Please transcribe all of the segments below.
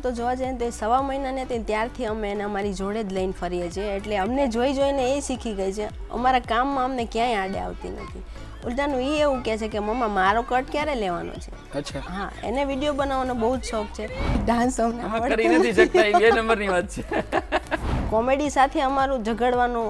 આમ તો જોવા જઈએ ને તો સવા મહિનાને તે ત્યારથી અમે એને અમારી જોડે જ લઈને ફરીએ છીએ. એટલે અમને જોઈ જોઈને એ શીખી ગઈ છે અમારા કામમાં અમને ક્યાંય આડે આવતી નથી. ઉલટાનું એ એવું કહે છે કે મમ્મા મારો કટ ક્યારે લેવાનો છે? અચ્છા. હા એને વીડિયો બનાવવાનો બહુ જ શોખ છે. ડાન્સ અમને કરી નથી. શકતા એ બે નંબરની વાત છે. કોમેડી સાથે અમારું ઝઘડવાનું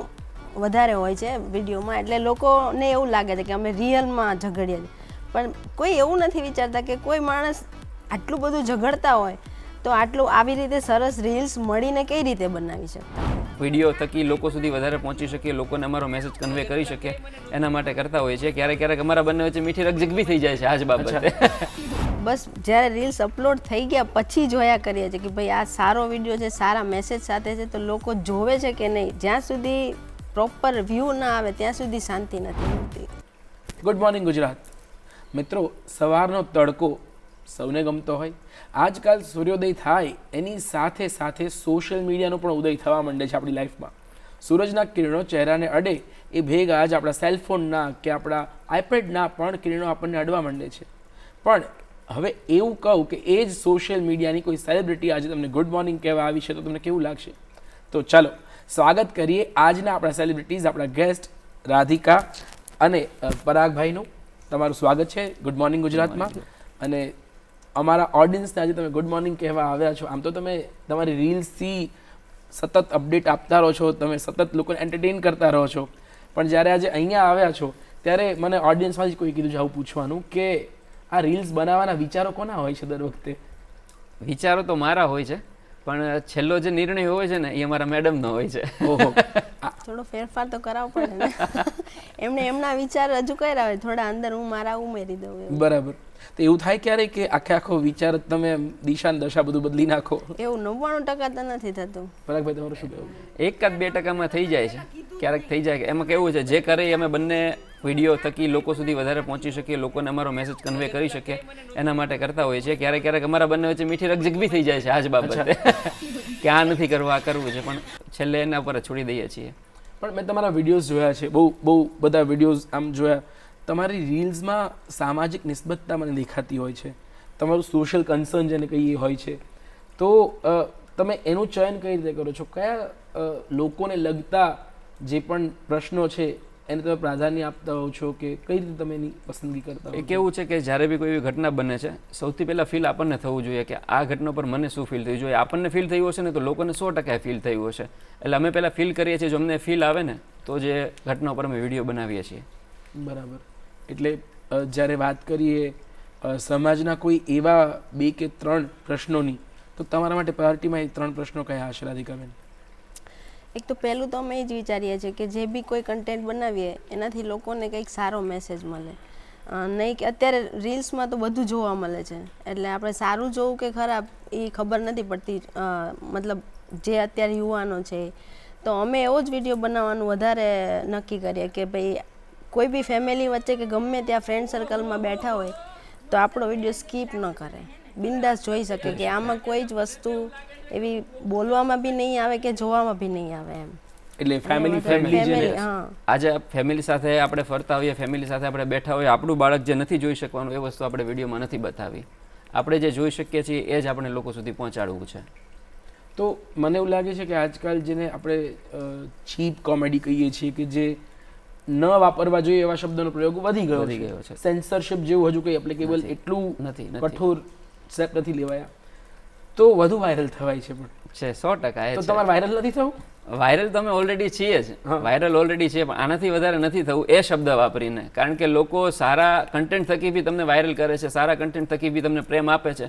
વધારે હોય છે વિડીયોમાં એટલે લોકોને એવું લાગે છે કે અમે રિયલમાં ઝઘડીએ છીએ. પણ કોઈ એવું નથી વિચારતા કે કોઈ માણસ આટલું બધું ઝઘડતા હોય તો આટલું આવી રીતે સરસ રીલ્સ મળીને કઈ રીતે બનાવી શકતા? વીડિયો થકી લોકો સુધી વધારે પહોંચી શકીએ લોકોને અમારો મેસેજ કન્વે કરી શકીએ. એના માટે કરતા હોઈએ છીએ. ક્યારેક ક્યારેક અમારા બંને વચ્ચે મીઠી રકઝક બી થઈ જાય છે આજ બાબતે. બસ જ્યારે રીલ્સ અપલોડ થઈ ગયા પછી જોયા કરીએ છીએ કે ભાઈ આ સારો વીડિયો છે સારા મેસેજ સાથે છે તો લોકો જોવે છે કે નહીં? જ્યાં સુધી પ્રોપર વ્યૂ ના આવે ત્યાં સુધી શાંતિ નથી મળતી. Good morning Gujarat. મિત્રો સવારનો તડકો સૌને ગમતો હોય. આજકાલ સૂર્યોદય થાય એની સાથે સાથે સોશિયલ મીડિયાનો પણ ઉદય થવા માંડે છે આપણી લાઈફમાં. સૂરજના કિરણો ચહેરાને અડે એ ભેગા જ આપણા સેલફોનના કે આપણા આઈપેડના પણ કિરણો આપણને અડવા માંડે છે. પણ હવે એવું કહું કે એ જ સોશિયલ મીડિયાની કોઈ સેલિબ્રિટી આજે તમને ગુડ મોર્નિંગ કહેવા આવી છે તો તમને કેવું લાગશે? તો ચાલો સ્વાગત કરીએ આજના આપણા સેલિબ્રિટીઝ આપણા ગેસ્ટ રાધિકા અને પરાગભાઈનું. તમારું સ્વાગત છે. ગુડ મોર્નિંગ ગુજરાતમાં. અને અમારા ઓડિયન્સને આજે તમે ગુડ મોર્નિંગ કહેવા આવ્યા છો. આમ તો તમે તમારી રીલ્સથી સતત અપડેટ આપતા રહો છો તમે સતત લોકોને એન્ટરટેન કરતા રહો છો. પણ જ્યારે આજે અહીંયા આવ્યા છો ત્યારે મને ઓડિયન્સમાંથી કોઈ કીધું છે આવું પૂછવાનું કે આ રીલ્સ બનાવવાના વિચારો કોના હોય છે દર વખતે? વિચારો તો મારા હોય છે પણ છેલ્લો જે નિર્ણય હોય છે ને એ અમારા મેડમનો હોય છે. ઓહો. થોડો ફેરફાર તો કરાવવો પડે ને. એમને એમના વિચાર રજૂ કર્યા હોય થોડા અંદર હું મારા ઉમેરી દઉં બરાબર. તો એવું થાય ક્યારે કે આખે આખો વિચાર તમે દિશા દશા બધું બદલી નાખો? એવું નવ્વાણું ટકા તો નથી થતું. પરાગભાઈ તમારું શું કહેવું? એકાદ બે ટકામાં થઈ જાય છે. ક્યારેક થઈ જાય. એમાં કેવું છે જે કરે અમે બંને વીડિયો થકી લોકો સુધી વધારે પહોંચી શકીએ લોકોને અમારો મેસેજ કન્વે કરી શકીએ એના માટે કરતા હોઈએ છીએ. ક્યારેક ક્યારેક અમારા બંને વચ્ચે મીઠી રકઝક બી થઈ જાય છે આજ બાબતે. કે આ નથી કરવું આ કરવું છે પણ છેલ્લે એના પર જ છોડી દઈએ છીએ. પણ મેં તમારા વિડીયોઝ જોયા છે. બહુ બહુ બધા વિડીયોઝ આમ જોયા. તમારી રીલ્સમાં સામાજિક નિસ્બતતા મને દેખાતી હોય છે. તમારું સોશિયલ કન્સર્ન જેને કહીએ હોય છે. તો તમે એનું ચયન કઈ રીતે કરો છો? કયા લોકોને લગતા જે પણ પ્રશ્નો છે એને તમે પ્રાધાન્ય આપતા હોવ છો કે કઈ રીતે તમે એની પસંદગી કરતા એ કેવું છે કે જ્યારે બી કોઈ એવી ઘટના બને છે સૌથી પહેલાં ફીલ આપણને થવું જોઈએ કે આ ઘટના પર મને શું ફીલ થયું? જોઈએ આપણને ફીલ થયું હશે ને તો લોકોને સો ટકા ફીલ થયું હશે. એટલે અમે પહેલાં ફીલ કરીએ છીએ જો અમને ફીલ આવે ને તો જે ઘટના પર અમે વીડિયો બનાવીએ છીએ. બરાબર. એટલે જ્યારે વાત કરીએ સમાજના કોઈ એવા બે કે ત્રણ પ્રશ્નોની, તો તમારા માટે પ્રાયોરિટીમાં એ ત્રણ પ્રશ્નો કયા હશે રાધિકાબેન એક તો પહેલું તો અમે એ જ વિચારીએ છીએ કે જે બી કોઈ કન્ટેન્ટ બનાવીએ, એનાથી લોકોને કંઈક સારો મેસેજ મળે. નહીં કે અત્યારે રીલ્સમાં તો બધું જોવા મળે છે. એટલે આપણે સારું જોવું કે ખરાબ, એ ખબર નથી પડતી. મતલબ જે અત્યારે યુવાનો છે. તો અમે એવો જ વીડિયો બનાવવાનું વધારે નક્કી કરીએ કે ભાઈ કોઈ બી ફેમિલી વચ્ચે કે ગમે ત્યાં ફ્રેન્ડ સર્કલમાં બેઠા હોય તો આપણો વીડિયો સ્કીપ ન કરે. બિંદાસ જોઈ શકે કે આમાં કોઈ જ વસ્તુ એવી બોલવામાં બી નહીં આવે કે જોવામાં બી નહીં આવે એમ. એટલે ફેમિલી ફેમિલી જે હા. આજે ફેમિલી સાથે આપણે ફરતા હોઈએ ફેમિલી સાથે આપણે બેઠા હોઈએ આપણું બાળક જે નથી જોઈ શકવાનું એ વસ્તુ આપણે વિડીયોમાં નથી બતાવી. આપણે જે જોઈ શકીએ છીએ એ જ આપણે લોકો સુધી પહોંચાડવું છે. તો મને એવું લાગે છે કે આજકાલ જેને આપણે ચીપ કોમેડી કહીએ છીએ કે જે ન વાપરવા જોઈએ એવા શબ્દનો પ્રયોગ વધી ગયો વધી છે. ગયો છે. સેન્સરશિપ જેવું હજુ કંઈ એપ્લિકેબલ એટલું નથી કઠોર સ્ટેપ નથી લેવાયા. તો વધુ વાયરલ થવાય છે પણ. છે સો ટકા તો તમારે વાયરલ નથી થવું? વાયરલ તમે ઓલરેડી છીએ જ. વાયરલ ઓલરેડી છે પણ આનાથી વધારે નથી થવું એ શબ્દ વાપરીને. કારણ કે લોકો સારા કન્ટેન્ટ થકી બી તમને વાયરલ કરે છે સારા કન્ટેન્ટ થકી બી તમને પ્રેમ આપે છે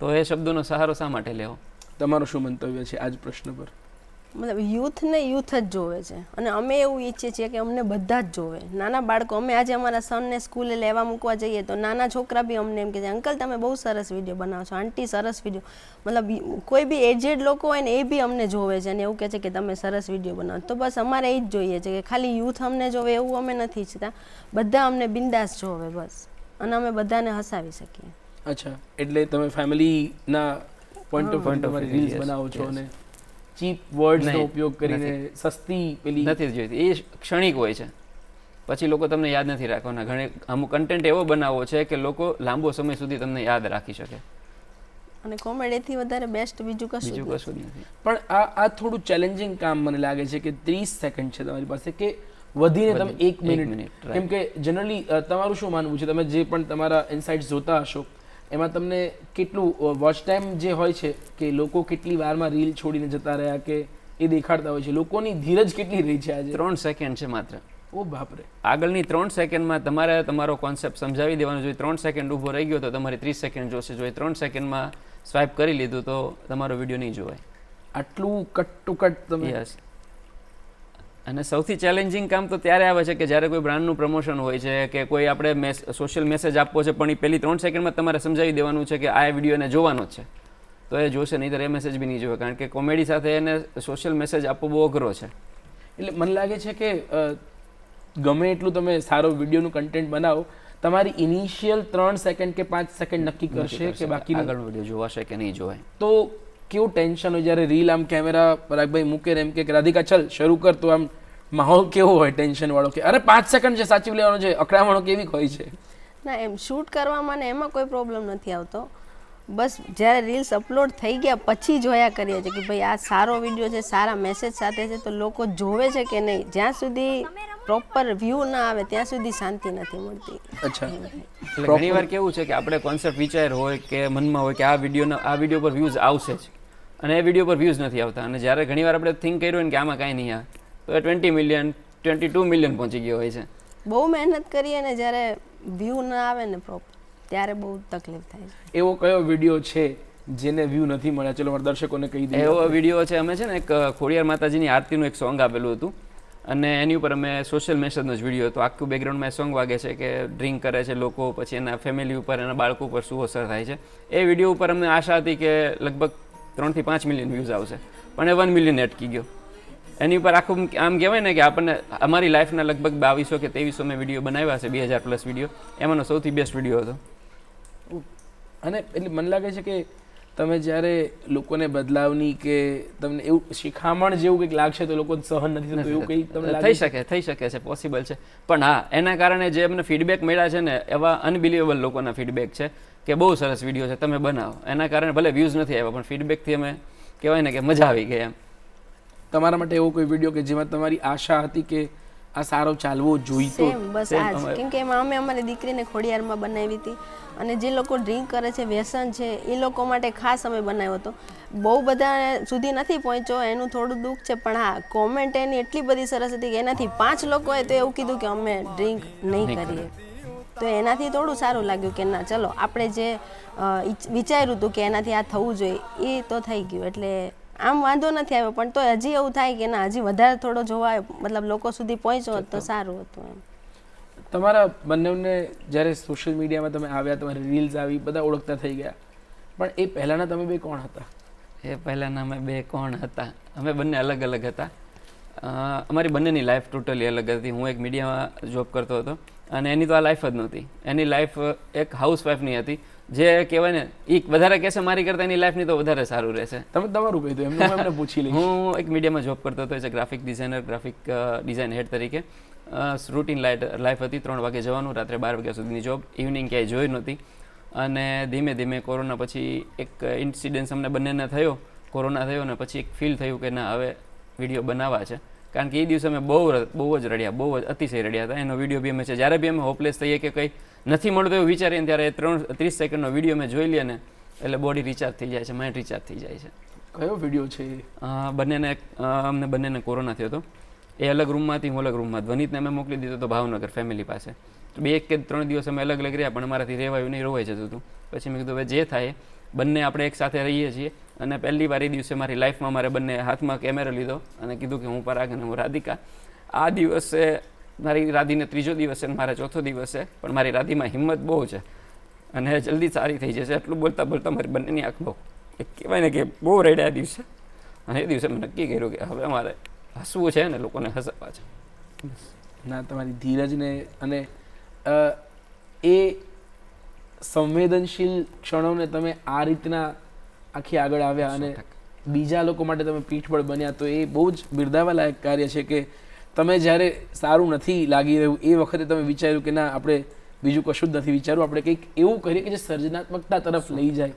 તો એ શબ્દોનો સહારો શા માટે લેવો? તમારું શું મંતવ્ય છે આજ પ્રશ્ન પર? મતલબ યુથને યુથ જ જોવે છે. અને અમે એવું ઈચ્છીએ છીએ કે અમને બધા જ જોવે. નાના બાળકો અમે આજે અમારા સનને સ્કૂલે લેવા મૂકવા જઈએ તો નાના છોકરા બી અમને એમ કહે છે અંકલ તમે બહુ સરસ વીડિયો બનાવો છો. આંટી સરસ વીડિયો. મતલબ કોઈ બી એજેડ લોકો હોય ને એ બી અમને જોવે છે અને એવું કહે છે કે તમે સરસ વીડિયો બનાવો. તો બસ અમારે એ જ જોઈએ છે કે ખાલી યુથ અમને જોવે એવું અમે નથી ઈચ્છતા. બધા અમને બિંદાસ જોવે બસ. અને અમે બધાને હસાવી શકીએ. અચ્છા. એટલે તમે ફેમિલીના પોઈન્ટ ઓફ રીલ્સ બનાવો છો અને ચીપ વર્ડ્સનો ઉપયોગ કરીને સસ્તી પેલી નથી જોઈતી. એ ક્ષણિક હોય છે. પછી લોકો તમને યાદ નથી રાખવાના. ઘણે અમુક કન્ટેન્ટ એવો બનાવવો છે કે લોકો લાંબો સમય સુધી તમને યાદ રાખી શકે. અને કોમેડીથી વધારે બેસ્ટ બીજું કશું બીજું નથી. કશું નથી. પણ આ આ થોડું ચેલેન્જિંગ કામ મને લાગે છે કે ત્રીસ સેકન્ડ છે તમારી પાસે કે વધીને તમે એક મિનિટ. કેમ કે જનરલી તમારું શું માનવું છે? તમે જે પણ તમારા ઇનસાઇટ્સ જોતા હશો એમાં તમને કેટલું વોચ ટાઈમ જે હોય છે કે લોકો કેટલી વારમાં રીલ છોડીને જતા રહ્યા કે એ દેખાડતા હોય છે લોકોની ધીરજ કેટલી રહી છે આજે? ત્રણ સેકન્ડ છે માત્ર. ઓ બાપરે. આગળની ત્રણ સેકન્ડમાં તમારે તમારો કોન્સેપ્ટ સમજાવી દેવાનો જોઈએ ત્રણ સેકન્ડ ઊભો રહી ગયો તો તમારે ત્રીસ સેકન્ડ જોશે. જોઈએ ત્રણ સેકન્ડમાં સ્વાઇપ કરી લીધું તો તમારો વીડિયો નહીં જોવાય. આટલું કટ ટુ કટ તમે? યસ અને સૌથી ચેલેન્જિંગ કામ તો ત્યારે આવે છે કે જ્યારે કોઈ બ્રાન્ડનું પ્રમોશન હોય છે કે કોઈ આપણે સોશિયલ મેસેજ આપવો છે પણ એ પહેલી ત્રણ સેકન્ડમાં તમારે સમજાવી દેવાનું છે કે આ વિડીયોને જોવાનો જ છે. તો એ જોશે નહીં એ મેસેજ બી નહીં જોવે કારણ કે કોમેડી સાથે એને સોશિયલ મેસેજ આપવો બહુ અઘરો છે. એટલે મને લાગે છે કે ગમે એટલું તમે સારો વિડીયોનું કન્ટેન્ટ બનાવો તમારી ઇનિશિયલ ત્રણ સેકન્ડ કે પાંચ સેકન્ડ નક્કી કરશે કે બાકી આગળનો વીડિયો જોવાશે કે નહીં જોવાય. તો કેવું ટેન્શન હોય જ્યારે રીલ આમ કેમેરા પરાગભાઈ મૂકે એમ કે રાધિકા, ચલ શરૂ કર તો આમ માહોલ કેવો હોય ટેન્શન વાળો કે અરે પાંચ સેકન્ડ છે સાચવી લેવાનો છે, અકળામણો કેવી હોય છે? ના, એમ શૂટ કરવામાં ને એમાં કોઈ પ્રોબ્લેમ નથી આવતો. બસ જ્યારે રીલ્સ અપલોડ થઈ ગયા પછી જોયા કરીએ છીએ કે ભાઈ આ સારો વીડિયો છે સારા મેસેજ સાથે છે તો લોકો જોવે છે કે નહીં? જ્યાં સુધી પ્રોપર વ્યૂ ના આવે ત્યાં સુધી શાંતિ નથી મળતી. અચ્છા. એટલે ઘણી વાર કેવું છે કે આપણે કોન્સેપ્ટ વિચાર હોય કે મનમાં હોય કે આ વિડીયોના આ વીડિયો પર વ્યૂઝ આવશે જ. અને એ વીડિયો પર વ્યૂઝ નથી આવતા. અને જ્યારે ઘણીવાર આપણે થિંક કર્યું હોય ને કે આમાં કાંઈ નહીં આવે તો એ twenty million twenty two million પહોંચી ગયો હોય છે. બહુ મહેનત કરીએ ને જ્યારે વ્યૂ ના આવે ને પ્રોપર ત્યારે બહુ તકલીફ થાય છે. એવો કયો વીડિયો છે જેને વ્યૂ નથી મળ્યા? ચલો મારા દર્શકોને કહી દઈએ. એવો વીડિયો છે અમે છે ને એક ખોડિયાર માતાજીની આરતીનું એક સોંગ આપેલું હતું. અને એની ઉપર અમે સોશિયલ મેસેજનો જ વીડિયો હતો. આખું બેકગ્રાઉન્ડમાં સોંગ વાગે છે કે ડ્રિંક કરે છે લોકો પછી એના ફેમિલી ઉપર એના બાળકો ઉપર શું અસર થાય છે. એ વીડિયો ઉપર અમને આશા હતી કે લગભગ ત્રણથી પાંચ મિલિયન વ્યૂઝ આવશે. પણ એ વન મિલિયન અટકી ગયો. એની ઉપર આખું આમ કહેવાય ને કે આપણને અમારી લાઈફના લગભગ બાવીસો કે ત્રેવીસો મેં વીડિયો બનાવ્યા છે બે હજાર પ્લસ વીડિયો એમાંનો સૌથી બેસ્ટ વીડિયો હતો. અને એટલે મને લાગે છે કે તમે જ્યારે લોકોને બદલાવની કે તમને એવું શિખામણ જેવું કંઈક લાગશે તો લોકો સહન નથી થતું એવું કંઈ તમને થઈ શકે થઈ શકે છે પોસિબલ છે. પણ હા એના કારણે જે અમને ફીડબેક મળ્યા છે ને એવા અનબિલિવેબલ લોકોના ફીડબેક છે કે બહુ સરસ વીડિયો છે તમે બનાવો. એના કારણે ભલે વ્યૂઝ નથી આવ્યા પણ ફીડબેકથી અમે કહેવાય ને કે મજા આવી ગઈ એમ. તમારા માટે એવો કોઈ વીડિયો કે જેમાં તમારી આશા હતી કે આ સારો ચાલવો જોઈતો બસ આ જ કેમ કે એમાં અમે અમારી દીકરીને ખોડિયારમાં બનાવી હતી અને જે લોકો ડ્રિંક કરે છે વ્યસન છે એ લોકો માટે ખાસ અમે બનાવ્યો હતો. બહુ બધા સુધી નથી પહોંચ્યો એનું થોડું દુઃખ છે પણ હા કોમેન્ટ એની એટલી બધી સરસ હતી કે એનાથી પાંચ લોકોએ તો એવું કીધું કે અમે ડ્રિંક નહીં કરીએ. તો એનાથી થોડું સારું લાગ્યું કે ના ચલો આપણે જે વિચાર્યું હતું કે એનાથી આ થવું જોઈએ એ તો થઈ ગયું. એટલે આમ વાંધો નથી આવ્યો પણ તો હજી એવું થાય કે ના હજી વધારે થોડો જોવાય મતલબ લોકો સુધી પહોંચ્યો હોત તો સારું હતું એમ. તમારા બંનેને જ્યારે સોશિયલ મીડિયામાં તમે આવ્યા તમારી રીલ્સ આવી બધા ઓળખતા થઈ ગયા. પણ એ પહેલાંના તમે બે કોણ હતા? એ પહેલાંના અમે બે કોણ હતા? અમે બંને અલગ અલગ હતા. અમારી બંનેની લાઈફ ટોટલી અલગ હતી. હું એક મીડિયામાં જોબ કરતો હતો અને એની તો આ લાઈફ જ નહોતી. એની લાઈફ એક હાઉસવાઈફની હતી. જે કહેવાય ને એ વધારે કહેશે મારી કરતાં એની લાઈફની તો વધારે સારું રહેશે. તમે તમારું કહી દો એમને એમને પૂછી લઈશ. હું એક મીડિયામાં જોબ કરતો હતો as a graphic designer graphic design head તરીકે. રૂટીન લાઈટ લાઈફ હતી ત્રણ વાગે જવાનું રાત્રે બાર વાગ્યા સુધીની જોબ ઇવનિંગ ક્યાંય જોઈ નહોતી. અને ધીમે ધીમે કોરોના પછી એક ઇન્સિડન્સ અમને બંનેને થયો. કોરોના થયો ને પછી એક ફીલ થયું કે ના હવે વીડિયો બનાવવા છે. કારણ કે એ દિવસે અમે બહુ બહુ જ રડ્યા બહુ જ અતિશય રડ્યા હતા. એનો વીડિયો બી અમે છે. જ્યારે બી અમે હોપલેસ થઈએ કે કંઈ નથી મળતું એવું વિચારીએને ત્યારે ત્રણ ત્રીસ સેકન્ડનો વીડિયો અમે જોઈ લઈએ ને એટલે બોડી રિચાર્જ થઈ જાય છે માઇન્ડ રિચાર્જ થઈ જાય છે. કયો વીડિયો છે બંનેને અમને બંનેને કોરોના થયો હતો. એ અલગ રૂમમાંથી હું અલગ રૂમમાં ધ્વનિતને અમે મોકલી દીધો હતો ભાવનગર ફેમિલી પાસે. તો બે એક કે ત્રણ દિવસ અમે અલગ અલગ રહ્યા પણ અમારાથી રહેવાયું નહીં રોવાઈ જતું હતું. પછી મેં કીધું હવે જે થાય બંને આપણે એક સાથે રહીએ છીએ. અને પહેલી વાર એ દિવસે મારી લાઈફમાં મારે બંને હાથમાં કેમેરો લીધો અને કીધું કે હું પરાગ અને હું રાધિકા. આ દિવસે મારી રાધીને ત્રીજો દિવસે અને મારા ચોથો દિવસે, પણ મારી રાધીમાં હિંમત બહુ છે. અને જલ્દી સારી થઈ જશે. એટલું બોલતા બોલતા મારી બંનેની આંખ બહુ એ કહેવાય ને કે બહુ રડ્યા દિવસે. અને એ દિવસે મેં નક્કી કર્યું કે હવે મારે હસવું છે ને લોકોને હસાવવા છે. ના, તમારી ધીરજને અને એ સંવેદનશીલ ક્ષણોને તમે આ રીતના આખી આગળ આવ્યા અને બીજા લોકો માટે તમે પીઠબળ બન્યા તો એ બહુ જ બિરદાવા લાયક કાર્ય છે કે તમે જ્યારે સારું નથી લાગી રહ્યું એ વખતે તમે વિચાર્યું કે ના આપણે બીજું કશું જ નથી વિચારવું આપણે કંઈક એવું કરીએ કે જે સર્જનાત્મકતા તરફ લઈ જાય.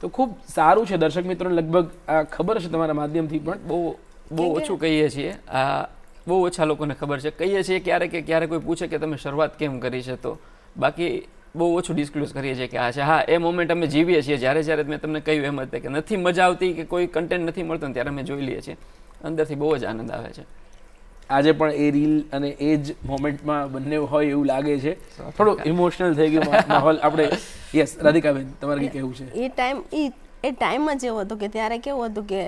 તો ખૂબ સારું છે દર્શક મિત્રોને લગભગ આ ખબર છે તમારા માધ્યમથી પણ બહુ બહુ ઓછું કહીએ છીએ. આ બહુ ઓછા લોકોને ખબર છે. કહીએ છીએ ક્યારેક કે ક્યારે કોઈ પૂછે કે તમે શરૂઆત કેમ કરી છે તો? બાકી બહુ ઓછું ડિસ્ક્લોઝ કરીએ છીએ કે આ છે. હા એ મોમેન્ટ અમે જીવીએ છીએ. જ્યારે જ્યારે મેં તમને કહ્યું એમ જ કે નથી મજા આવતી કે કોઈ કન્ટેન્ટ નથી મળતો ને ત્યારે અમે જોઈ લઈએ છીએ. અંદરથી બહુ જ આનંદ આવે છે. આજે પણ એ રીલ અને એ જ મોમેન્ટમાં બંને હોય એવું લાગે છે. થોડું ઇમોશનલ થઈ ગયું માહોલ. આપણે યસ રાધિકાબેન તમારે કંઈ કહેવું છે? એ ટાઈમ એ એ ટાઈમ જ એવો હતો કે ત્યારે કેવું હતું કે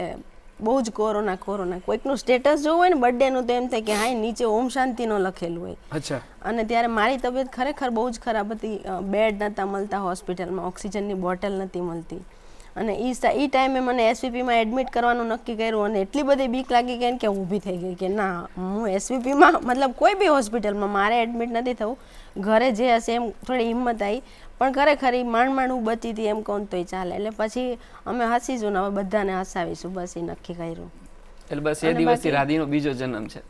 બહુ જ કોરોના કોરોના. કોઈકનું સ્ટેટસ જોવું હોય ને બર્થડેનું તો એમ થાય કે હાય નીચે ઓમ શાંતિનો લખેલું હોય. અચ્છા. અને ત્યારે મારી તબિયત ખરેખર બહુ જ ખરાબ હતી. બેડ નહોતા મળતા હોસ્પિટલમાં ઓક્સિજનની બોટલ નથી મળતી. અને એ એ ટાઈમે મને એસવીપીમાં એડમિટ કરવાનું નક્કી કર્યું અને એટલી બધી બીક લાગી ગઈ ને કે ઊભી થઈ ગઈ કે ના હું એસવીપીમાં મતલબ કોઈ બી હોસ્પિટલમાં મારે એડમિટ નથી થવું. ઘરે જે હશે એમ થોડી હિંમત આવી પણ ખરેખર ઈ માંડ માંડ હું બચી હતી એમ કહું તોય ચાલે. એટલે પછી અમે હસીશું ને હવે બધાને હસાવીશું બસ એ નક્કી કર્યું. એટલે બસ એ દિવસથી રાધીનો બીજો જન્મ છે.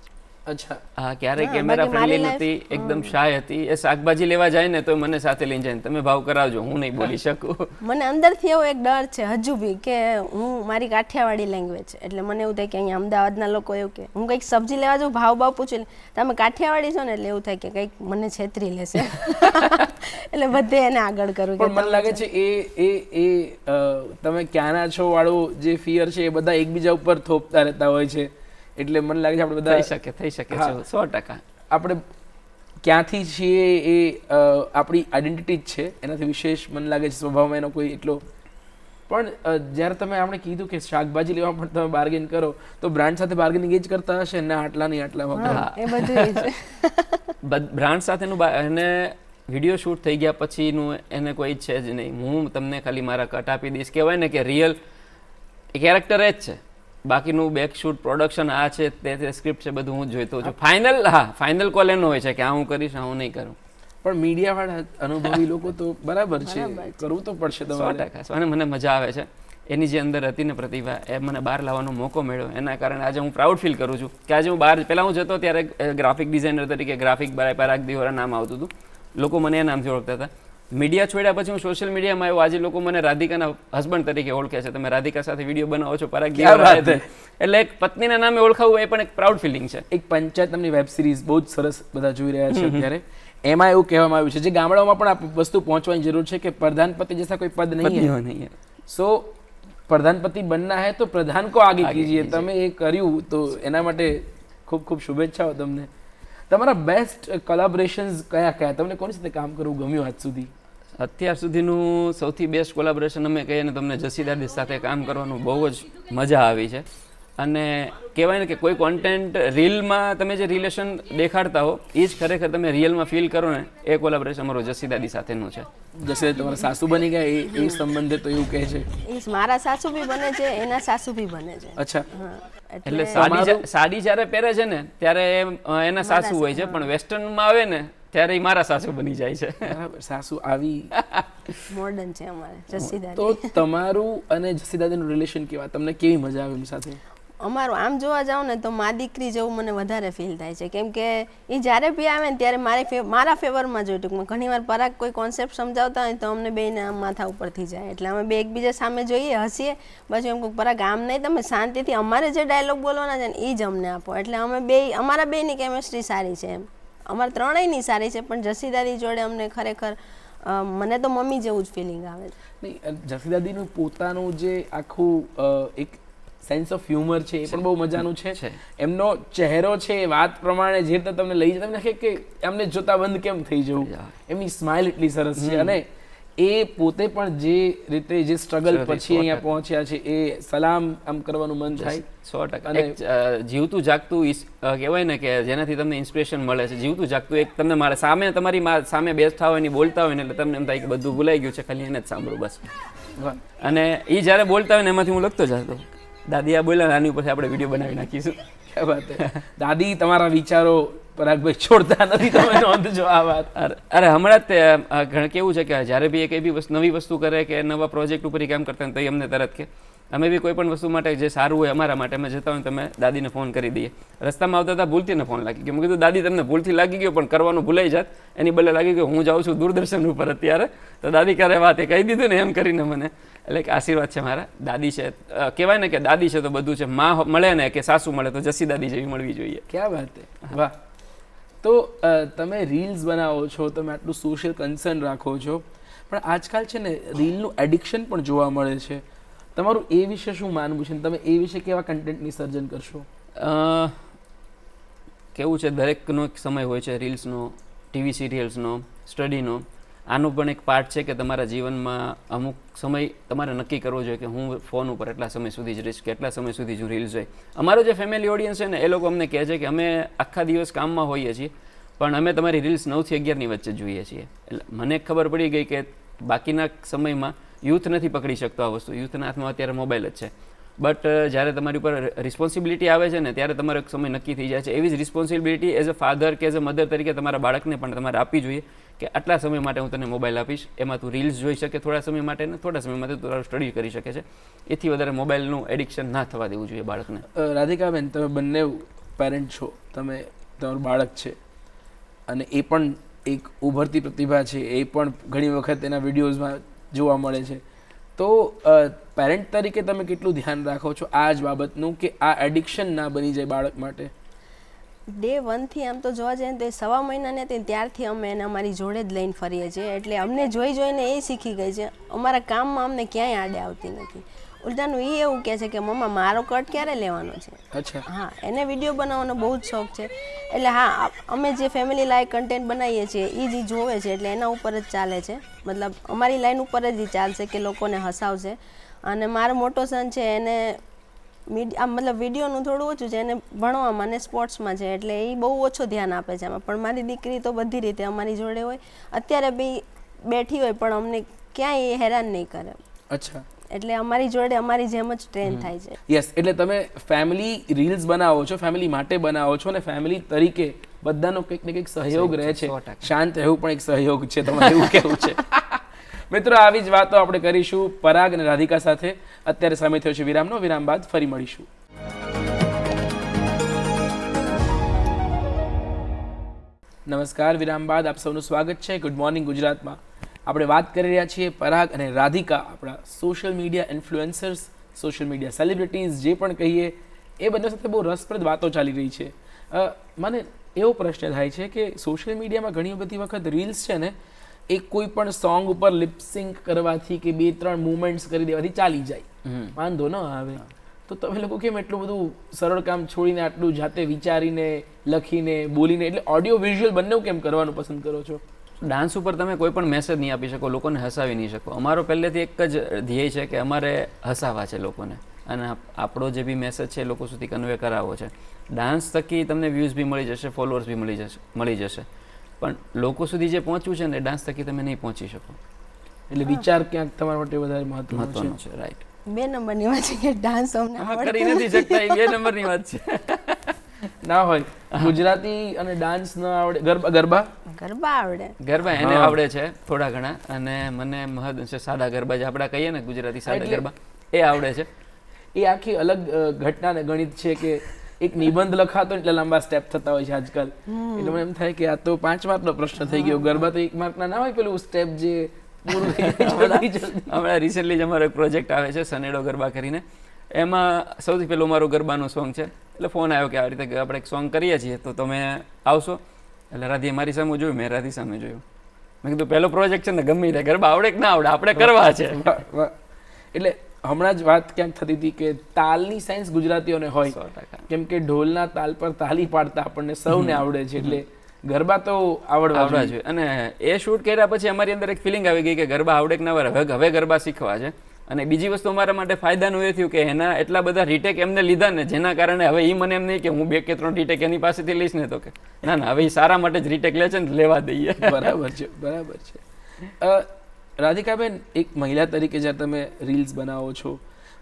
અચ્છા. હા ક્યારેક કેમેરા ફ્રેન્ડલી નથી એકદમ શાય હતી. એ શાકભાજી લેવા જાય ને તો મને સાથે લઈને જાય તમે ભાવ કરાવજો હું નહીં બોલી શકું. મને અંદરથી એવો એક ડર છે હજુ બી કે હું મારી કાઠિયાવાડી લેંગ્વેજ છે. એટલે મને એવું થાય કે અહીંયા અમદાવાદના લોકો એવું કે હું કંઈક સબ્જી લેવા જાઉં ભાવ ભાવ પૂછી તમે કાઠિયાવાડી છો ને એટલે એવું થાય કે કંઈક મને છેતરી લેશે. એટલે બધે એને આગળ કરવું કે પણ મને લાગે છે એ એ એ તમે ક્યાંના છો વાળું જે ફિયર છે એ બધા એકબીજા ઉપર થોપતા રહેતા હોય છે. એટલે મને લાગે છે આપણે થઈ શકે થઈ શકે છે સો ટકા. આપણે ક્યાંથી છીએ એ આપણી આઈડેન્ટિટી જ છે. એનાથી વિશેષ મને લાગે છે સ્વભાવમાં એનો કોઈ એટલો પણ જ્યારે તમે આપણે કીધું કે શાકભાજી લેવા પણ તમે બાર્ગેન કરો તો બ્રાન્ડ સાથે બાર્ગેનિંગ એ જ કરતા હશે ને આટલા નહીં આટલા વગર એ બધું બ્રાન્ડ સાથેનું એને વીડિયો શૂટ થઈ ગયા પછીનું એને કોઈ છે જ નહીં. હું તમને ખાલી મારા કટ આપી દઈશ. કહેવાય ને કે રિયલ કેરેક્ટર જ છે. બાકીનું બેક શૂટ પ્રોડક્શન આ છે તે તે સ્ક્રિપ્ટ છે બધું હું જોઈતો છું. ફાઇનલ હા ફાઇનલ કોલ એનો હોય છે કે આ હું કરીશ આ હું નહીં કરું. પણ મીડિયાવાળા અનુભવી લોકો તો બરાબર છે. કરવું તો પડશે તમારે. અને મને મજા આવે છે. એની જે અંદર હતી ને પ્રતિભા એ મને બહાર લાવવાનો મોકો મળ્યો. એના કારણે આજે હું પ્રાઉડ ફીલ કરું છું કે આજે હું બહાર પહેલાં હું જતો ત્યારે ગ્રાફિક ડિઝાઇનર તરીકે ગ્રાફિક બાય પરાગ દિહોરા નામ આવતું હતું. લોકો મને એ નામથી ઓળખતા હતા. મીડિયા છોડ્યા પછી હું સોશિયલ મીડિયામાં આવ્યો આજે લોકો મને રાધિકાના હસબન્ડ તરીકે ઓળખે છે. તમે રાધિકા સાથે વીડિયો બનાવો છો પરાગ એટલે એક પત્નીના નામે ઓળખાવું એ પણ એક પ્રાઉડ ફિલિંગ છે. એક પંચાયત નામની વેબ સિરીઝ બહુ જ સરસ બધા જોઈ રહ્યા છે અત્યારે. એમાં એવું કહેવામાં આવ્યું છે જે ગામડાઓમાં પણ આ વસ્તુ પહોંચવાની જરૂર છે કે પ્રધાનપતિ જૈસા કોઈ પદ નહીં નહીં સો પ્રધાનપતિ બનના હે તો પ્રધાન કો આગળ કીજીએ. તમે એ કર્યું તો એના માટે ખૂબ ખૂબ શુભેચ્છાઓ તમને. તમારા બેસ્ટ કોલાબોરેશન્સ કયા કયા? તમને કોની સાથે કામ કરવું ગમ્યું આજ સુધી? અત્યાર સુધીનું સૌથી બેસ્ટ કોલાબોરેશન અમે કહીએ ને, તમને જસી દાદી સાથે કામ કરવાનું બહુ જ મજા આવી છે. અને કહેવાય ને કે કોઈ કોન્ટેન્ટ રીલમાં તમે જે રિલેશન દેખાડતા હો એ જ ખરેખર તમે રિયલમાં ફીલ કરો ને એ કોલાબોરેશન અમારું જસી દાદી સાથેનું છે. જસી તમારા સાસુ બની ગયા એ એ સંબંધે તો એવું કહે છે? મારા સાસુ બી બને છે એના સાસુ બી બને છે. અચ્છા. એટલે સાડી સાડી જ્યારે પહેરે છે ને ત્યારે એમ, એના સાસુ હોય છે પણ વેસ્ટર્નમાં આવે ને ત્યારે એ મારા સાસુ બની જાય છે. બરાબર સાસુ આવી. મોડર્ન છે અમારે જસીદાર તો તમારું અને જસી દાદીનું રિલેશન કેવા? તમને કેવી મજા આવે એમ સાથે? અમારું આમ જોવા જાઉં ને તો મા દીકરી જેવું મને વધારે ફીલ થાય છે. કેમ કે એ જ્યારે બી આવે ને ત્યારે મારે મારા ફેવરમાં જોઈ ટૂંકમાં. ઘણીવાર પરાગ કોઈ કોન્સેપ્ટ સમજાવતા હોય તો અમને બેને આમ માથા ઉપરથી જાય. એટલે અમે બે એકબીજા સામે જોઈએ, હસીએ. પછી એમ કહું પરાગ, આમ નહીં, તમે શાંતિથી અમારે જે ડાયલોગ બોલવાના છે ને એ જ અમને આપો. એટલે અમે બે અમારા બેની કેમેસ્ટ્રી સારી છે એમ. અમારે ત્રણેયની સારી છે, પણ જસી દાદી જોડે અમને ખરેખર મને તો મમ્મી જેવું જ ફિલિંગ આવે નહીં જસી દાદીનું પોતાનું જે આખું એક સેન્સ ઓફ હ્યુમર છે એ પણ બહુ મજાનું છે. એમનો ચહેરો છે વાત પ્રમાણે જે રીતે તમને લઈ જાય તમને કે એમને જોતા બંધ કેમ થઈ જવું? એમની સ્માઇલ એટલી સરસ છે અને એ પોતે પણ જે રીતે જે સ્ટ્રગલ પછી અહીંયા પહોંચ્યા છે એ સલામ આમ કરવાનું મન થાય. સો ટકા. અને- જીવતું જાગતું કહેવાય ને કે જેનાથી તમને ઇન્સ્પિરેશન મળે છે. જીવતું જાગતું એક તમને મારે સામે તમારી સામે બેસતા હોય ને બોલતા હોય ને એટલે તમને એમ થાય કે બધું ભૂલાઈ ગયું છે ખાલી એને જ સાંભળું બસ. અને એ જ્યારે બોલતા હોય ને એમાંથી હું લખતો જતો. દાદી આ બોલ્યા આની ઉપર આપણે વીડિયો બનાવી નાખીશું. ક્યાં વાત દાદી તમારા વિચારો પરાગભાઈ છોડતા નથી તમે નોંધજો આ વાત. અરે અરે હમણાં જ તે ઘણ કેવું છે કે જ્યારે બી એ કંઈ બી નવી વસ્તુ કરે કે નવા પ્રોજેક્ટ ઉપર કામ કરતા હોય તો અમને તરત કે. અમે બી કોઈ પણ વસ્તુ માટે જે સારું હોય અમારા માટે અમે જતા હોય તમે દાદીને ફોન કરી દઈએ. રસ્તામાં આવતા હતા ભૂલથી ને ફોન લાગી ગયો. મેં કીધું દાદી તમને ભૂલથી લાગી ગયો પણ કરવાનું ભૂલાઈ જાત. એની બદલે લાગી ગયો હું જાઉં છું દૂરદર્શન ઉપર અત્યારે. તો દાદી કરે વાત એ કહી દીધું ને એમ કરીને મને. એટલે કે આશીર્વાદ છે મારા. દાદી છે. કહેવાય ને કે દાદી છે તો બધું છે. માં મળે ને કે સાસુ મળે તો જસી દાદી જેવી મળવી જોઈએ. ક્યાં વાત વાહ. તો તમે રીલ્સ બનાવો છો તમે આટલું સોશિયલ કન્સર્ન રાખો છો પણ આજકાલ છે ને રીલનું એડિક્શન પણ જોવા મળે છે. તમારું એ વિશે શું માનવું છે તમે એ વિશે કેવા કન્ટેન્ટની સર્જન કરશો? કેવું છે? દરેકનો એક સમય હોય છે રીલ્સનો ટીવી સિરિયલ્સનો સ્ટડીનો આનું પણ એક પાર્ટ છે કે તમારા જીવનમાં અમુક સમય તમારે નક્કી કરવો જોઈએ કે હું ફોન ઉપર એટલા સમય સુધી જ રહીશ કે એટલા સમય સુધી જ રીલ્સ જોઈ. અમારો જે ફેમિલી ઓડિયન્સ છે ને, એ લોકો અમને કહે છે કે અમે આખા દિવસ કામમાં હોઈએ છીએ, પણ અમે તમારી રીલ્સ નવથી અગિયારની વચ્ચે જોઈએ છીએ. એટલે મને ખબર પડી ગઈ કે બાકીના સમયમાં યુથ નથી પકડી શકતો આ વસ્તુ. યુથના હાથમાં અત્યારે મોબાઈલ જ છે. બટ જ્યારે તમારી ઉપર રિસ્પોન્સિબિલિટી આવે છે ને, ત્યારે તમારો એક સમય નક્કી થઈ જાય છે. એવી જ રિસ્પોન્સિબિલિટી એઝ અ ફાધર કે એઝ અ મધર તરીકે તમારા બાળકને પણ તમારે આપવી જોઈએ. કે આટલા સમય માટે હું તને મોબાઈલ આપીશ, એમાં તું રીલ્સ જોઈ શકે થોડા સમય માટે ને થોડા સમય માટે તારું સ્ટડી કરી શકે છે. એથી વધારે મોબાઈલનું એડિક્શન ના થવા દેવું જોઈએ બાળકને. રાધિકાબેન, તમે બંને પેરેન્ટ છો. તમે, તમારું બાળક છે. અને એ પણ એક ઉભરતી પ્રતિભા છે. એ પણ ઘણી વખત એના વિડીયોઝમાં જોવા મળે છે. તો પેરેન્ટ તરીકે તમે કેટલું ધ્યાન રાખો છો આ જ બાબતનું કે આ એડિક્શન ના બની જાય બાળક માટે? ડે વનથી આમ તો જોવા જઈએ ને તો એ સવા મહિનાની હતી ને ત્યારથી અમે એને અમારી જોડે જ લઈને ફરીએ છીએ. એટલે અમને જોઈ જોઈને એ શીખી ગઈ છે. અમારા કામમાં અમને ક્યાંય આડે આવતી નથી. ઉલટાનું એ એવું કહે છે કે મમ્મા મારો કટ ક્યારે લેવાનો છે? અચ્છા. હા એને વીડિયો બનાવવાનો બહુ જ શોખ છે. એટલે હા અમે જે ફેમિલી લાયક કન્ટેન્ટ બનાવીએ છીએ એ જે જોવે છે. એટલે એના ઉપર જ ચાલે છે. મતલબ અમારી લાઈન ઉપર જ ચાલશે કે લોકોને હસાવશે. અને મારો મોટો સન છે એને મીડ આમ મતલબ વિડીયોનું થોડું ઓછું છે એને ભણવામાં અને સ્પોર્ટ્સમાં છે એટલે એ બહુ ઓછો ધ્યાન આપે છે આમાં. પણ મારી દીકરી તો બધી રીતે અમારી જોડે હોય. અત્યારે બી બેઠી હોય પણ અમને ક્યાંય એ હેરાન નહીં કરે. અચ્છા. એટલે અમારી જોડે અમારી જેમ જ ટ્રેન થાય છે. યસ એટલે તમે ફેમિલી રીલ્સ બનાવો છો ફેમિલી માટે બનાવો છો અને ફેમિલી તરીકે બધાનો કંઈક ને કંઈક સહયોગ રહે છે શાંત રહેવું પણ એક સહયોગ છે તમારે એવું કેવું છે? મિત્રો, આવી જ વાતો આપણે કરીશું પરાગ અને રાધિકા સાથે. અત્યારે સમય થયો છે વિરામનો. વિરામ બાદ ફરી મળીશું. નમસ્કાર, વિરામ બાદ આપ સૌનું સ્વાગત છે. ગુડ મોર્નિંગ ગુજરાતમાં. આપણે વાત કરી રહ્યા છીએ પરાગ અને રાધિકા, આપણા social media influencers social media celebrities જે પણ કહીએ, એ બધા સાથે બહુ રસપ્રદ વાતો ચાલી રહી છે. મને એવો પ્રશ્ન થાય છે કે સોશિયલ મીડિયામાં ઘણી બધી વખત રીલ્સ છે ને એ કોઈ પણ સોંગ ઉપર લિપસિંક કરવાથી કે બે ત્રણ મુવમેન્ટ્સ કરી દેવાથી ચાલી જાય. વાંધો ન આવે. તો તમે લોકો કેમ એટલું બધું સરળ કામ છોડીને આટલું જાતે વિચારીને લખીને બોલીને એટલે ઓડિયો વિઝ્યુઅલ બંને કેમ કરવાનું પસંદ કરો છો? ડાન્સ ઉપર તમે કોઈ પણ મેસેજ નહીં આપી શકો લોકોને હસાવી નહીં શકો. અમારો પહેલેથી એક જ ધ્યેય છે કે અમારે હસાવા છે લોકોને. અને આપણો જે બી મેસેજ છે એ લોકો સુધી કન્વે કરાવવો છે. ડાન્સ થકી તમને વ્યૂઝ બી મળી જશે ફોલોઅર્સ બી મળી જશે મળી જશે. પણ લોકો સુધી જે પહોંચવું છે ને ડાન્સ થકી તમે નહીં પહોંચી શકો. એટલે વિચાર ક્યાંક તમારા માટે વધારે મહત્વનો છે. રાઈટ બે નંબરની વાત છે કે ડાન્સ અમને કરી નથી શકતા એ બે નંબરની વાત છે. ના હોય. ગુજરાતી અને ડાન્સ ન આવડે. ગરબા ગરબા? ગરબા આવડે. ગરબા એને આવડે છે થોડા ઘણા. અને મને મહદ છે સાદા ગરબા જે આપણે કહીએ ને ગુજરાતી સાદા ગરબા એ આવડે છે. એ આખી અલગ ઘટના ને ગણિત છે કે એક નિબંધ લખાતો એટલા લાંબા સ્ટેપ થતા હોય છે આજકાલ. એટલે મને એમ થાય કે આ તો પાંચ માર્કનો પ્રશ્ન થઈ ગયો. ગરબા તો એક માર્કના ના હોય પેલું સ્ટેપ જે. હમણાં રિસેન્ટલી જ અમારો એક પ્રોજેક્ટ આવે છે સનેડો ગરબા કરીને. એમાં સૌથી પહેલું મારું ગરબાનું સોંગ છે. એટલે ફોન આવ્યો કે આવી રીતે આપણે એક સોંગ કરીએ છીએ તો તમે આવશો. એટલે રાધીએ મારી સામે જોયું મેં રાધી સામે જોયું. મેં કીધું પહેલો પ્રોજેક્ટ છે ને ગમે તે ગરબા આવડે કે ના આવડે? આપણે કરવા છે. એટલે હમણાં જ વાત ક્યાંક થતી હતી કે તાલની સાયન્સ ગુજરાતીઓને હોય કેમ કે ઢોલના તાલ પર તાલી પાડતા આપણને સૌને આવડે છે એટલે ગરબા તો આવડવા જોઈએ. અને એ શૂટ કર્યા પછી અમારી અંદર એક ફિલિંગ આવી ગઈ કે ગરબા આવડે કે ના હવે હવે ગરબા શીખવા છે. અને બીજી વસ્તુ અમારા માટે ફાયદાનું એ થયું કે એના એટલા બધા રીટેક એમને લીધા ને જેના કારણે હવે એ મને એમ નહીં કે હું બે કે ત્રણ રીટેક એની પાસેથી લઈશ ને તો કે. ના ના હવે એ સારા માટે જ રીટેક લે છે ને લેવા દઈએ. બરાબર છે બરાબર છે. રાધિકાબેન, એક મહિલા તરીકે જ્યારે તમે રીલ્સ બનાવો છો,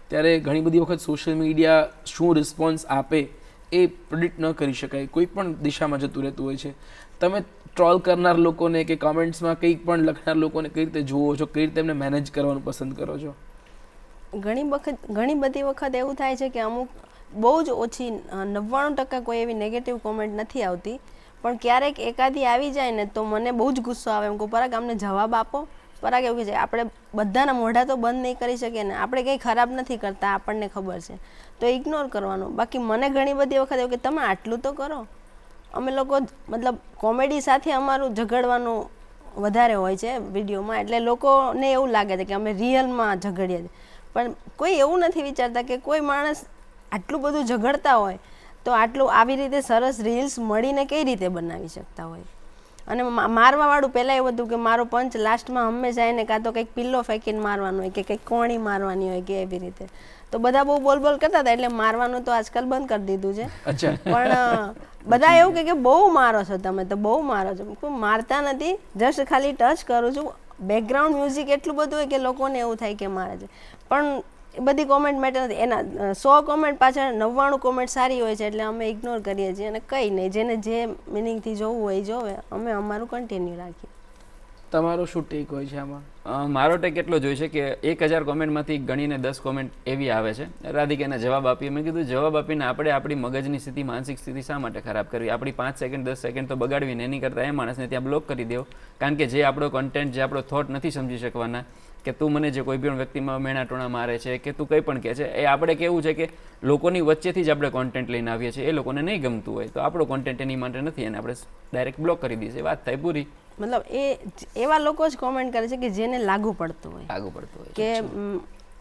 ત્યારે ઘણી બધી વખત સોશિયલ મીડિયા શું રિસ્પોન્સ આપે એ પ્રિડિક્ટ ન કરી શકાય. કોઈ પણ દિશામાં જતું રહેતું હોય છે. તમે ટ્રોલ કરનાર લોકોને કે કોમેન્ટ્સમાં કંઈક પણ લખનાર લોકોને કઈ રીતે જુઓ છો, કઈ રીતે એમને મેનેજ કરવાનું પસંદ કરો છો? ઘણી વખત, ઘણી બધી વખત એવું થાય છે કે અમુક બહુ જ ઓછી નવ્વાણું ટકા કોઈ એવી નેગેટિવ કોમેન્ટ નથી આવતી. પણ ક્યારેક એકાદી આવી જાય ને તો મને બહુ જ ગુસ્સો આવે. એમ કહું, પરાગ, અમને જવાબ આપો. પરાગ એવું છે, આપણે બધાના મોઢા તો બંધ નહીં કરી શકીએ ને, આપણે કંઈ ખરાબ નથી કરતા, આપણને ખબર છે. તો ઇગ્નોર કરવાનું. બાકી મને ઘણી બધી વખત એવું કે, તમે આટલું તો કરો. અમે લોકો મતલબ કોમેડી સાથે અમારું ઝઘડવાનું વધારે હોય છે વિડીયોમાં, એટલે લોકોને એવું લાગે છે કે અમે રિયલમાં ઝઘડીએ છીએ. પણ કોઈ એવું નથી વિચારતા કે કોઈ માણસ આટલું બધું ઝઘડતા હોય, તો આટલું આવી રીતે સરસ રીલ્સ મળીને કઈ રીતે બનાવી શકતા હોય? અને મારવાવાળું પહેલાં એવું હતું કે મારો પંચ લાસ્ટમાં હંમેશા એને કાં તો કંઈક પિલ્લો ફેંકીને મારવાનો હોય કે કંઈક કોણી મારવાની હોય કે એવી રીતે. તો બધા બહુ બોલ બોલ કરતા હતા એટલે મારવાનું તો આજકાલ બંધ કરી દીધું છે. પણ બધા એવું કે કે બહુ મારો છો તમે તો બહુ મારો છો. મારતા નથી જસ્ટ ખાલી ટચ કરું છું. બેકગ્રાઉન્ડ મ્યુઝિક એટલું બધું હોય કે લોકોને એવું થાય કે મારે છે. પણ એ બધી કોમેન્ટ મેટર નથી. એના સો કોમેન્ટ પાછળ નવ્વાણું કોમેન્ટ સારી હોય છે એટલે અમે ઇગ્નોર કરીએ છીએ અને કંઈ નહીં. જેને જે મિનિંગથી જોવું હોય એ જોવે. અમે અમારું કન્ટિન્યુ રાખીએ. તમારો શું ટેક હોય છે આમાં? મારો ટેક એટલો જ હોય છે કે એક હજાર કોમેન્ટમાંથી ગણીને દસ કોમેન્ટ એવી આવે છે. રાધિકાને જવાબ આપીએ મેં કીધું જવાબ આપીને આપણે આપણી મગજની સ્થિતિ માનસિક સ્થિતિ શા માટે ખરાબ કરવી? આપણી પાંચ સેકન્ડ દસ સેકન્ડ તો બગાડવીને એની કરતાં એ માણસને ત્યાં બ્લોક કરી દેવો. કારણ કે જે આપણો કન્ટેન્ટ જે આપણો થોટ નથી સમજી શકવાના કે તું મને જે કોઈ પણ વ્યક્તિમાં મેણા ટોણા મારે છે કે તું કંઈ પણ કહે છે એ આપણે કેવું છે કે લોકોની વચ્ચેથી જ આપણે કોન્ટેન્ટ લઈને આવીએ છીએ એ લોકોને નહીં ગમતું હોય. તો આપણો કોન્ટેન્ટ એની માટે નથી અને આપણે ડાયરેક્ટ બ્લોક કરી દઈએ વાત થાય પૂરી? મતલબ એ એવા લોકો જ કોમેન્ટ કરે છે કે જેને લાગુ પડતું હોય. લાગુ પડતું હોય કે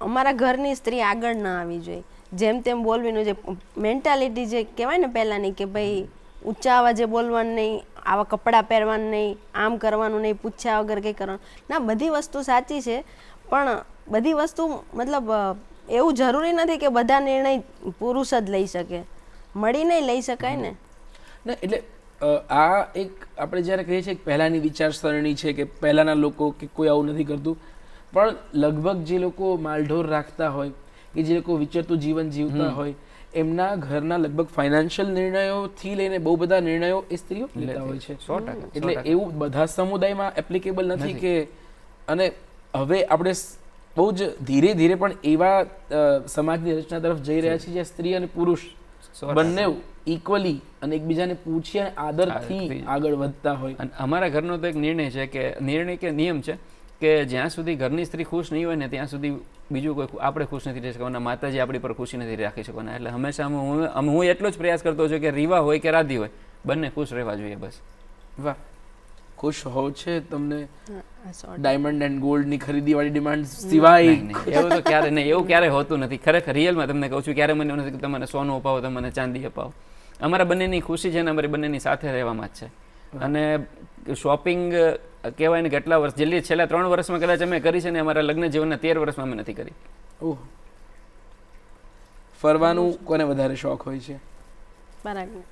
અમારા ઘરની સ્ત્રી આગળ ના આવી જોઈએ. જેમ તેમ બોલવીનું જે મેન્ટાલિટી જે કહેવાય ને પહેલાંની કે ભાઈ ઊંચા અવાજે બોલવાનું નહીં આવા કપડાં પહેરવાનું નહીં આમ કરવાનું નહીં પૂછ્યા વગર કંઈ કરવાનું. ના બધી વસ્તુ સાચી છે પણ બધી વસ્તુ મતલબ એવું જરૂરી નથી કે બધા નિર્ણય પુરુષ જ લઈ શકે. મળીને લઈ શકાય ને. ના એટલે આ એક આપણે જ્યારે કહીએ છીએ કે પહેલાંની વિચારસરણી છે કે પહેલાંના લોકો કે કોઈ આવું નથી કરતું પણ લગભગ જે લોકો માલઢોર રાખતા હોય કે જે લોકો વિચરતું જીવન જીવતા હોય એમના ઘરના લગભગ ફાઇનાન્શિયલ નિર્ણયોથી લઈને બહુ બધા નિર્ણયો એ સ્ત્રીઓ લેતા હોય છે. એટલે એવું બધા સમુદાયમાં એપ્લિકેબલ નથી કે અને હવે આપણે બહુ જ ધીરે ધીરે પણ એવા સમાજની રચના તરફ જઈ રહ્યા છીએ જ્યાં સ્ત્રી અને પુરુષ બંને ઇક્વલી અને એકબીજાને પૂછી અને આદરથી આદરથી. આગળ વધતા હોય. અને અમારા ઘરનો તો એક નિર્ણય છે કે નિર્ણય કે નિયમ છે કે જ્યાં સુધી ઘરની સ્ત્રી ખુશ નહીં હોય ને ત્યાં સુધી બીજું કોઈ આપણે ખુશ નથી રહી શકવાના માતાજી આપણી પર ખુશી નથી રાખી શકવાના. એટલે હંમેશા હું અમે હું એટલો જ પ્રયાસ કરતો છું કે રીવા હોય કે રાધી હોય બંને ખુશ રહેવા જોઈએ બસ. વાહ. ખુશ હોવ છે તમને. ડાયમંડ એન્ડ ગોલ્ડની ખરીદી વાળી ડિમાન્ડ સિવાય એવું તો ક્યારે નહીં એવું ક્યારે હોતું નથી. ખરેખર રિયલમાં તમને કહું છું ક્યારે મને એવું નથી કે તમને સોનું અપાવો તમે મને ચાંદી અપાવો. અમારા બંનેની ખુશી છે ને અમારી બંનેની સાથે રહેવામાં જ છે. અને શોપિંગ કહેવાય ને કેટલા વર્ષ જેટલી છેલ્લા ત્રણ વર્ષમાં કદાચ અમે કરી છે ને અમારા લગ્ન જીવનના તેર વર્ષમાં અમે નથી કરી. ઓહ. ફરવાનું કોને વધારે શોખ હોય છે? બરાબર.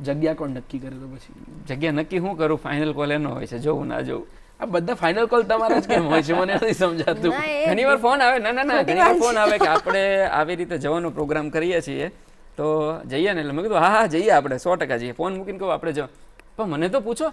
જગ્યા કોણ નક્કી કરે તો પછી? જગ્યા નક્કી હું કરું? ફાઇનલ કોલ એનો હોય છે જોવું ના જોવું. આ બધા ફાઇનલ કોલ તમારા જ કેમ હોય છે? મને નથી સમજાતું. ઘણીવાર ઘણી વાર ફોન આવે ના ના ના ખોટી ઘણી વાર ફોન આવે કે આપણે આવી રીતે જવાનો પ્રોગ્રામ કરીએ છીએ તો જઈએ ને એટલે મેં કીધું હા હા જઈએ આપણે સો ટકા જઈએ. ફોન મૂકીને કહું આપણે જો. પણ મને તો પૂછો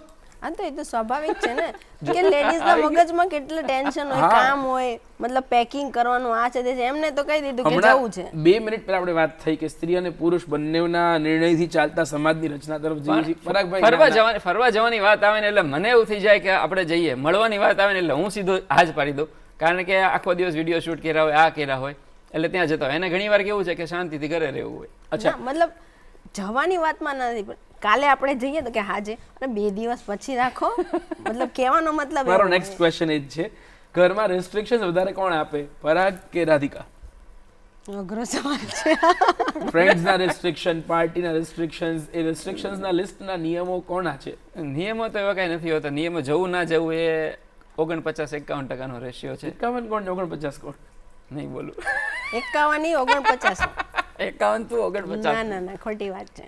તો એ તો સ્વાભાવિક છે ને. કે લેડીઝના મગજમાં કેટલું ટેન્શન હોય કામ હોય મતલબ પેકિંગ કરવાનું આ છે તે છે એમને તો કહી દીધું કે જવું છે. બે મિનિટ પહેલા આપણે વાત થઈ કે સ્ત્રી અને પુરુષ બંનેના નિર્ણયથી ચાલતા સમાજની રચના તરફ જઈએ છીએ. પરાગભાઈ ફરવા ના, ના. જવાની ફરવા જવાની વાત આવે ને એટલે મને એવું થઈ જાય કે આપણે જઈએ. મળવાની વાત આવે ને એટલે હું સીધો હાજ પાડી દઉં. કારણ કે આખો દિવસ વીડિયો શૂટ કર્યા હોય આ કર્યા હોય એટલે ત્યાં જતા હોય. એને ઘણી વાર કેવું છે કે શાંતિથી ઘરે રહેવું હોય. અચ્છા. મતલબ જવાની વાતમાં નથી પણ કાલે આપણે જઈએ તો કે હાજે અને બે દિવસ પછી રાખો. મતલબ કહેવાનો મતલબ મારો નેક્સ્ટ ક્વેશ્ચન એ જ છે. ઘરમાં રેસ્ટ્રિક્શન વધારે કોણ આપે પરાગ કે રાધિકા? અઘરો સવાલ છે. ફ્રેન્ડ્સના રેસ્ટ્રિક્શન પાર્ટીના રેસ્ટ્રિક્શન્સ એ રેસ્ટ્રિક્શન્સના લિસ્ટના નિયમો કોના છે? નિયમો તો એવા કઈ નથી હોતા. નિયમો જવું ના જવું એ ઓગણપચાસ એકાવન ટકાનો રેશિયો છે. એકાવન કોણ? ઓગણપચાસ કોણ? નહીં બોલું. એકાવન ઓગણપચાસ. એકાવન તું ઓગણપચાસ. ના ના ના ખોટી વાત છે.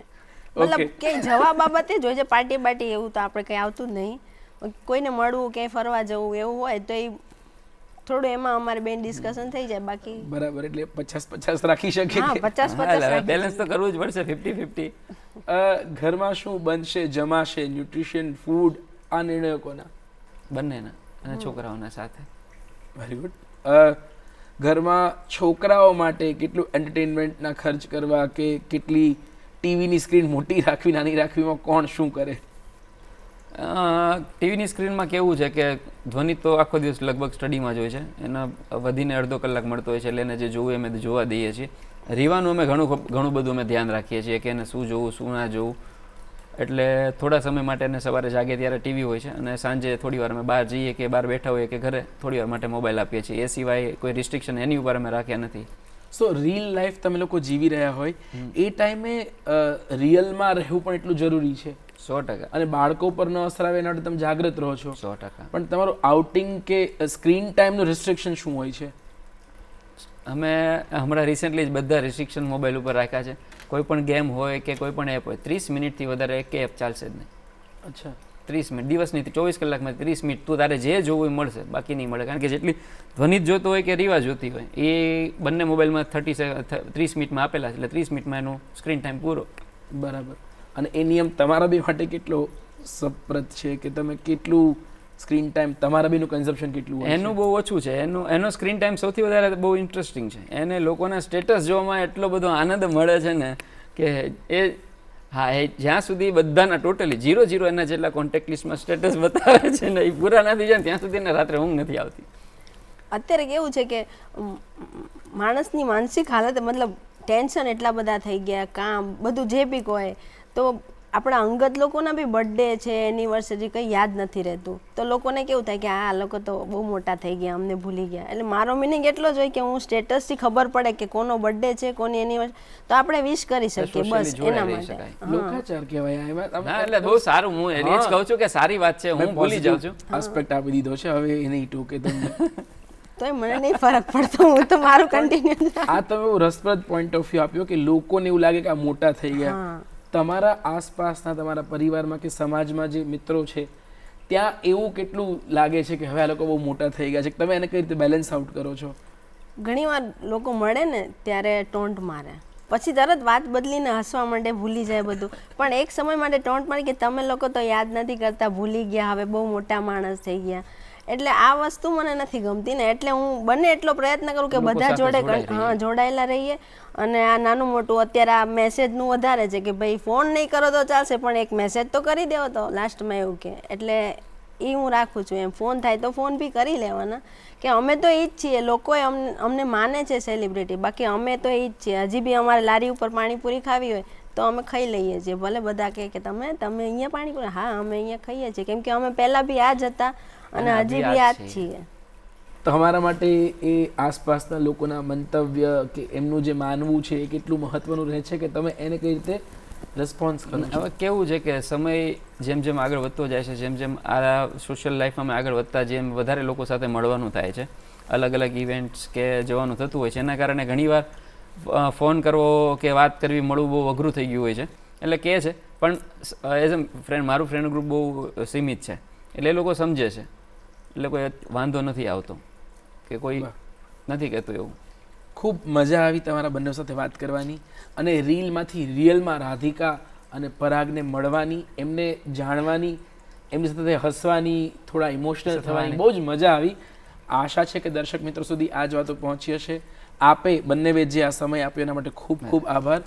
મતલબ કે જવા બાબતે જ હોય છે પાર્ટી બાર્ટી એવું તો આપણે કંઈ આવતું જ નહીં. કોઈને મળવું ક્યાંય ફરવા જવું એવું હોય તો એ થોડું એમાં અમારે બેન ડિસ્કશન થઈ જાય બાકી બરાબર એટલે પચાસ પચાસ રાખી શકે. હા પચાસ પચાસ બેલેન્સ તો કરવું જ પડશે ફિફ્ટી ફિફ્ટી અ, ઘરમાં શું બનશે જમાશે ન્યુટ્રિશન ફૂડ આ નિર્ણયો કોના બંનેના અને છોકરાઓના સાથે. વેરી ગુડ ઘરમાં છોકરાઓ માટે કેટલું એન્ટરટેનમેન્ટના ખર્ચ કરવા કે કેટલી ટીવીની સ્ક્રીન મોટી રાખવી, નાની રાખવીમાં કોણ શું કરે? ટીવીની સ્ક્રીનમાં કેવું છે કે ધ્વનિ તો આખો દિવસ લગભગ સ્ટડીમાં જ હોય છે. એના વધીને અડધો કલાક મળતો હોય છે એટલે એને જે જોવું અમે જોવા દઈએ છીએ. રીવાનું અમે ઘણું ઘણું બધું અમે ધ્યાન રાખીએ છીએ કે એને શું જોવું, શું ના જોવું. એટલે થોડા સમય માટે એને સવારે જાગે ત્યારે ટીવી હોય છે અને સાંજે થોડી વાર અમે બહાર જઈએ કે બહાર બેઠા હોઈએ કે ઘરે થોડી વાર માટે મોબાઈલ આપીએ છીએ. એ સિવાય કોઈ રિસ્ટ્રિક્શન એની ઉપર અમે રાખ્યા નથી. સો રીલ લાઈફ તમે લોકો જીવી રહ્યા હોય એ ટાઈમે રિયલમાં રહેવું પણ એટલું જરૂરી છે. સો ટકા. અને બાળકો પર ન અસર આવે એના માટે તમે જાગૃત રહો છો. સો ટકા. પણ તમારું આઉટિંગ કે સ્ક્રીન ટાઈમનું રિસ્ટ્રિક્શન શું હોય છે? અમે હમણાં રિસેન્ટલી જ બધા રિસ્ટ્રિક્શન મોબાઈલ ઉપર રાખ્યા છે. કોઈ પણ ગેમ હોય કે કોઈ પણ એપ હોય ત્રીસ મિનિટથી વધારે એક એપ ચાલશે જ નહીં. અચ્છા. ત્રીસ મિનિટ દિવસની ચોવીસ કલાકમાં ત્રીસ મિનિટ તું તારે જે જોવું એ મળશે બાકી નહીં મળે. કારણ કે જેટલી ધ્વનિ જોતો હોય કે રીવા જોતી હોય એ બંને મોબાઈલમાં થર્ટી ત્રીસ મિનિટમાં આપેલા છે એટલે ત્રીસ મિનિટમાં એનો સ્ક્રીન ટાઈમ પૂરો. બરાબર. અને એ નિયમ તમારા બી માટે કેટલો સપ્રત છે કે તમે કેટલું સ્ક્રીન ટાઈમ તમારા બેનું કન્ઝમ્પશન કેટલું હોય એનું બહુ ઓછું છે. એનું એનો સ્ક્રીન ટાઈમ સૌથી વધારે બહુ ઇન્ટરેસ્ટિંગ છે. એને લોકોના સ્ટેટસ જોવામાં એટલો બધો આનંદ મળે છે ને કે એ હા એ જ્યાં સુધી બધાના ટોટલી જીરો જીરો એના જેટલા કોન્ટેક્ટ લિસ્ટમાં સ્ટેટસ બતાવે છે ને એ પૂરા નથી જાય ત્યાં સુધી એને રાત્રે ઊંઘ નથી આવતી. અત્યારે કેવું છે કે માણસની માનસિક હાલત મતલબ ટેન્શન એટલા બધા થઈ ગયા કામ બધું જે બી હોય તો આપણા અંગત લોકોના બી બર્થડે છે એનિવર્સરી કંઈ યાદ નથી રહેતું. તો લોકોને કેવું થાય કે આ લોકો તો બહુ મોટા થઈ ગયા અમને ભૂલી ગયા. એટલે મારો મિનિંગ એટલો જ હોય કે હું સ્ટેટસથી ખબર પડે કે કોનો બર્થડે છે કોની એનિવર્સરી તો આપણે વિશ કરી શકીએ બસ એના માટે. લોકાચાર કહેવાય એમાં એટલે બહુ સારું હું એને જ કહું છું કે સારી વાત છે હું ભૂલી જાઉં છું. આસ્પેક્ટ આપી દીધો છે હવે એ ટોકે તમને. તોય મને નહીં ફરક પડતો હું તો મારું કન્ટિન્યુ આ તમે રસપ્રદ પોઈન્ટ ઓફ વ્યૂ આપ્યો કે લોકોને એવું લાગે કે આ મોટા થઈ ગયા. તમારા આસપાસના તમારા પરિવારમાં કે સમાજમાં જે મિત્રો છે, ત્યાં એવું કેટલું લાગે છે કે હવે આ લોકો બહુ મોટા થઈ ગયા છે? તમે એને કઈ રીતે બેલેન્સ આઉટ કરો છો? ઘણીવાર લોકો મળે ને ત્યારે ટોન્ટ મારે. પછી તરત વાત બદલીને હસવા માંડે, ભૂલી જાય બધું. પણ એક સમય માટે ટોન્ટ મારી કે તમે લોકો તો યાદ નથી કરતા, ભૂલી ગયા, હવે બહુ મોટા માણસ થઈ ગયા. એટલે આ વસ્તુ મને નથી ગમતી ને એટલે હું બને એટલો પ્રયત્ન કરું કે બધા જોડે હા જોડાયેલા રહીએ. અને આ નાનું મોટું અત્યારે આ મેસેજનું વધારે છે કે ભાઈ ફોન નહીં કરો તો ચાલશે પણ એક મેસેજ તો કરી દેવો તો. લાસ્ટમાં એવું કે એટલે એ હું રાખું છું. એમ ફોન થાય તો ફોન બી કરી લેવાના. કે અમે તો એ જ છીએ. લોકોએ અમને અમને માને છે સેલિબ્રિટી બાકી અમે તો એ જ છીએ. હજી બી અમારે લારી ઉપર પાણીપુરી ખાવી હોય તો અમે ખાઈ લઈએ છીએ. ભલે બધા કહે કે તમે તમે અહીંયા પાણીપુરી હા અમે અહીંયા ખાઈએ છીએ. કેમ કે અમે પહેલાં બી આ જ હતા. અને હજી બી જ છીએ. તો તમારા માટે એ આસપાસના લોકોના મંતવ્ય કે એમનું જે માનવું છે એ કેટલું મહત્વનું રહે છે કે તમે એને કઈ રીતે રિસ્પોન્સ કરો હવે કેવું છે કે સમય જેમ જેમ આગળ વધતો જાય છે જેમ જેમ આ સોશિયલ લાઈફમાં અમે આગળ વધતા જેમ વધારે લોકો સાથે મળવાનું થાય છે અલગ અલગ ઇવેન્ટ્સ કે જવાનું થતું હોય છે એના કારણે ઘણીવાર ફોન કરવો કે વાત કરવી મળવું બહુ અઘરું થઈ ગયું હોય છે. એટલે કહે છે પણ એઝ અ ફ્રેન્ડ મારું ફ્રેન્ડ ગ્રુપ બહુ સીમિત છે. એટલે એ લોકો સમજે છે. એટલે કોઈ વાંધો નથી આવતો કે કોઈ નથી કહેતું એવું. ખૂબ મજા આવી તમારા બંને સાથે વાત કરવાની અને રીલમાંથી રિયલમાં રાધિકા અને પરાગને મળવાની એમને જાણવાની એમની સાથે હસવાની થોડા ઇમોશનલ થવાની બહુ જ મજા આવી. આશા છે કે દર્શક મિત્રો સુધી આ જ વાતો પહોંચી હશે. આપે બંને જે આ સમય આપ્યો એના માટે ખૂબ ખૂબ આભાર.